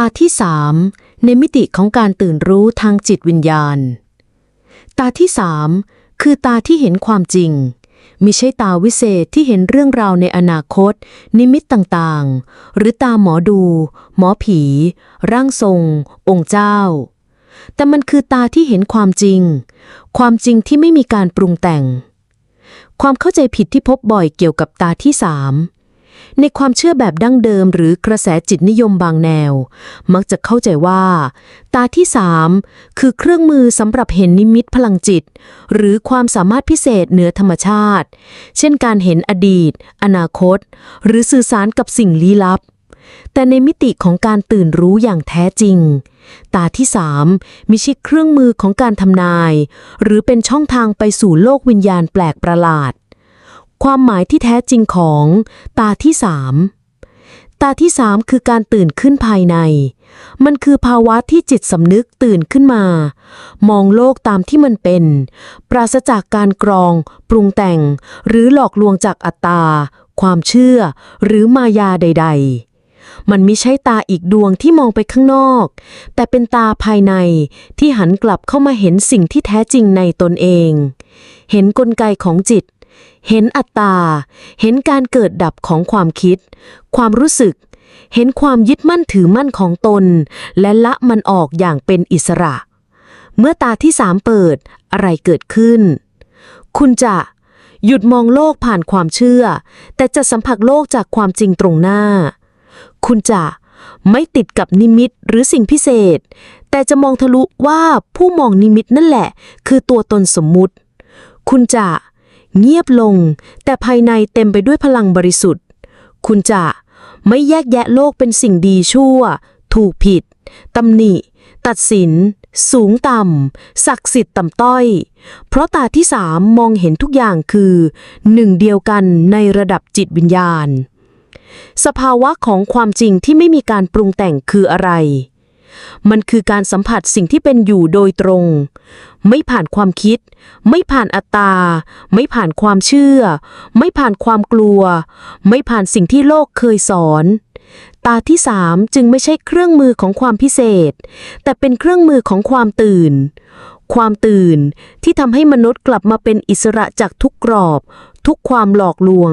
ตาที่สามในมิติของการตื่นรู้ทางจิตวิญญาณ ตาที่สามคือตาที่เห็นความจริงมิใช่ตาวิเศษที่เห็นเรื่องราวในอนาคต นิมิตต่างๆ หรือตาหมอดู หมอผี ร่างทรง องค์เจ้า แต่มันคือตาที่เห็นความจริง ความจริงที่ไม่มีการปรุงแต่ง ความเข้าใจผิดที่พบบ่อยเกี่ยวกับตาที่สาม ในความเชื่อแบบดั้งเดิมหรือกระแสจิตนิยมบางแนว มักจะเข้าใจว่า ตาที่สามคือเครื่องมือสำหรับเห็นนิมิตพลังจิต หรือความสามารถพิเศษเหนือธรรมชาติ เช่นการเห็นอดีต อนาคต หรือสื่อสารกับสิ่งลี้ลับ แต่ในมิติของการตื่นรู้อย่างแท้จริง ตาที่สามมิใช่เครื่องมือของการทำนาย หรือเป็นช่องทางไปสู่โลกวิญญาณแปลกประหลาด ความหมายที่แท้จริงของตาที่สามตาที่สามคือการตื่นขึ้นภายใน มันคือภาวะที่จิตสำนึกตื่นขึ้นมา มองโลกตามที่มันเป็น ปราศจากการกรอง ปรุงแต่ง หรือหลอกลวงจากอัตตา ความเชื่อ หรือมายาใด ๆ มันไม่ใช่ตาอีกดวงที่มองไปข้างนอก แต่เป็นตาภายในที่หันกลับเข้ามาเห็นสิ่งที่แท้จริงในตนเอง เห็นกลไกของจิต เห็นอัตตา เห็นการเกิดดับของความคิด ความรู้สึก เห็นความยึดมั่นถือมั่นของตน และละมันออกอย่างเป็นอิสระ เมื่อตาที่สามเปิดอะไรเกิดขึ้น คุณจะหยุดมองโลกผ่านความเชื่อ แต่จะสัมผัสโลกจากความจริงตรงหน้า คุณจะไม่ติดกับนิมิตหรือสิ่งพิเศษ แต่จะมองทะลุว่าผู้มองนิมิตนั่นแหละ คือตัวตนสมมุติ คุณจะ เงียบลง แต่ภายในเต็มไปด้วยพลังบริสุทธิ์ คุณจะไม่แยกแยะโลกเป็นสิ่งดีชั่ว ถูกผิดตำหนิ ตัดสิน สูงต่ำศักดิ์สิทธิ์ต่ำต้อย เพราะตาที่สามมองเห็นทุกอย่างคือหนึ่งเดียวกันในระดับจิตวิญญาณ สภาวะของความจริงที่ไม่มีการปรุงแต่งคืออะไร มันคือการสัมผัสสิ่งที่เป็นอยู่โดยตรง ไม่ผ่านความคิด ไม่ผ่านอัตตา ไม่ผ่านความเชื่อ ไม่ผ่านความกลัว ไม่ผ่านสิ่งที่โลกเคยสอน ตาที่สามจึงไม่ใช่เครื่องมือของความพิเศษ แต่เป็นเครื่องมือของความตื่น ความตื่นที่ทำให้มนุษย์กลับมาเป็นอิสระจากทุกกรอบ ทุกความหลอกลวง